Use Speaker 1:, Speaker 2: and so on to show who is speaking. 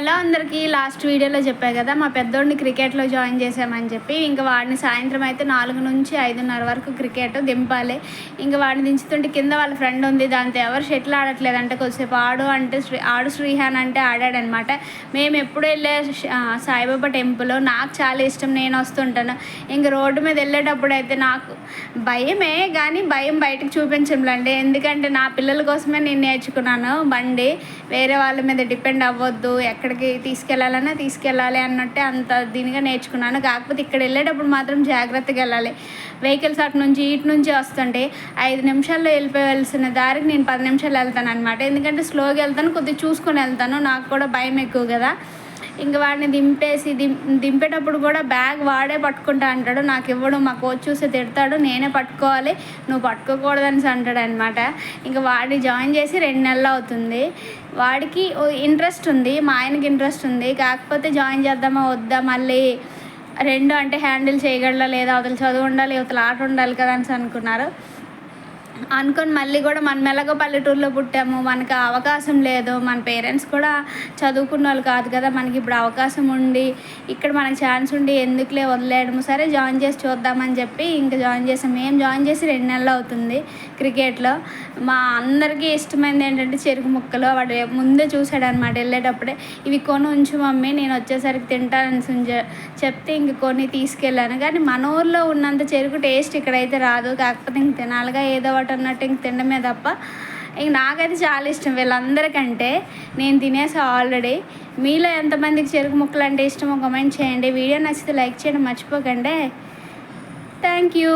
Speaker 1: Hello అందరికీ last వీడియోలో చెప్పా కదా మా పెద్దోడిని క్రికెట్లో జాయిన్ చేసామని చెప్పి ఇంకా వాడిని సాయంత్రం అయితే నాలుగు నుంచి ఐదున్నర వరకు క్రికెట్ దింపాలి. ఇంకా వాడిని దించుతుంటే కింద వాళ్ళ ఫ్రెండ్ ఉంది దాంతో ఎవరు షటిల్ ఆడట్లేదు అంటే కొద్దిసేపు. ఆడు అంటే శ్రీ ఆడు శ్రీహాన్ అంటే ఆడాడనమాట. మేము ఎప్పుడు వెళ్ళే సాయిబాబా టెంపుల్ నాకు చాలా ఇష్టం నేను వస్తుంటాను. ఇంక రోడ్డు మీద వెళ్ళేటప్పుడు అయితే నాకు భయమే కానీ భయం బయటకు చూపించండి ఎందుకంటే నా పిల్లల కోసమే నేను నేర్చుకున్నాను. బండి వేరే వాళ్ళ మీద డిపెండ్ అవ్వద్దు ఎక్కడ ఎక్కడికి తీసుకెళ్ళాలన్నా తీసుకెళ్ళాలి అన్నట్టే అంత దీనిగా నేర్చుకున్నాను. కాకపోతే ఇక్కడ వెళ్ళేటప్పుడు మాత్రం జాగ్రత్తగా వెళ్ళాలి. వెహికల్స్ అటు నుంచి ఇటు నుంచి వస్తుంటే ఐదు నిమిషాల్లో వెళ్ళిపోవాల్సిన దారికి నేను పది నిమిషాలు వెళ్తాను అనమాట ఎందుకంటే స్లోగా వెళ్తాను కొద్దిగా చూసుకొని వెళ్తాను. నాకు కూడా భయం ఎక్కువ కదా. ఇంక వాడిని దింపేసి దిం దింపేటప్పుడు కూడా బ్యాగ్ వాడే పట్టుకుంటా అంటాడు. నాకు ఇవ్వడు మా కోచ్ చూసి తిడతాడు నేనే పట్టుకోవాలి నువ్వు పట్టుకోకూడదని అంటాడు అనమాట ఇంకా వాడిని జాయిన్ చేసి రెండు నెలలు అవుతుంది. వాడికి ఇంట్రెస్ట్ ఉంది మా ఆయనకి ఇంట్రెస్ట్ ఉంది. కాకపోతే జాయిన్ చేద్దామా వద్దా మళ్ళీ రెండు అంటే హ్యాండిల్ చేయగలరా లేదా అవతల చదువు ఉండాలి అవతల ఆట ఉండాలి కదా అని అనుకున్నారు. అనుకొని మళ్ళీ కూడా మనం ఎలాగో పల్లెటూరులో పుట్టాము. మనకు అవకాశం లేదు. మన పేరెంట్స్ కూడా చదువుకున్న వాళ్ళు కాదు కదా. మనకి ఇప్పుడు అవకాశం ఉండి ఇక్కడ మనకి ఛాన్స్ ఉండి ఎందుకులే వదిలేయడము. సరే జాయిన్ చేసి చూద్దామని చెప్పి ఇంకా జాయిన్ చేసాం. మేము జాయిన్ చేసి రెండు నెలలు అవుతుంది క్రికెట్లో. మా అందరికీ ఇష్టమైనది ఏంటంటే చెరుకు ముక్కలు. వాడు ముందే చూశాడు అనమాట వెళ్ళేటప్పుడే. ఇవి కొని ఉంచు మమ్మీ నేను వచ్చేసరికి తింటానని చెప్తే ఇంక కొన్ని తీసుకెళ్ళాను. కానీ మన ఊర్లో ఉన్నంత చెరుకు టేస్ట్ ఇక్కడైతే రాదు. కాకపోతే ఇంక తినాలిగా ఏదో ఒకటి అన్నట్టు ఇంక తినడమే తప్ప ఇంక నాకైతే చాలా ఇష్టం. వీళ్ళందరికంటే నేను తినేసా ఆల్రెడీ. మీలో ఎంతమందికి చెరుకు ముక్కలు అంటే ఇష్టమో కమెంట్ చేయండి. వీడియో నచ్చితే లైక్ చేయడం మర్చిపోకండి. Thank you.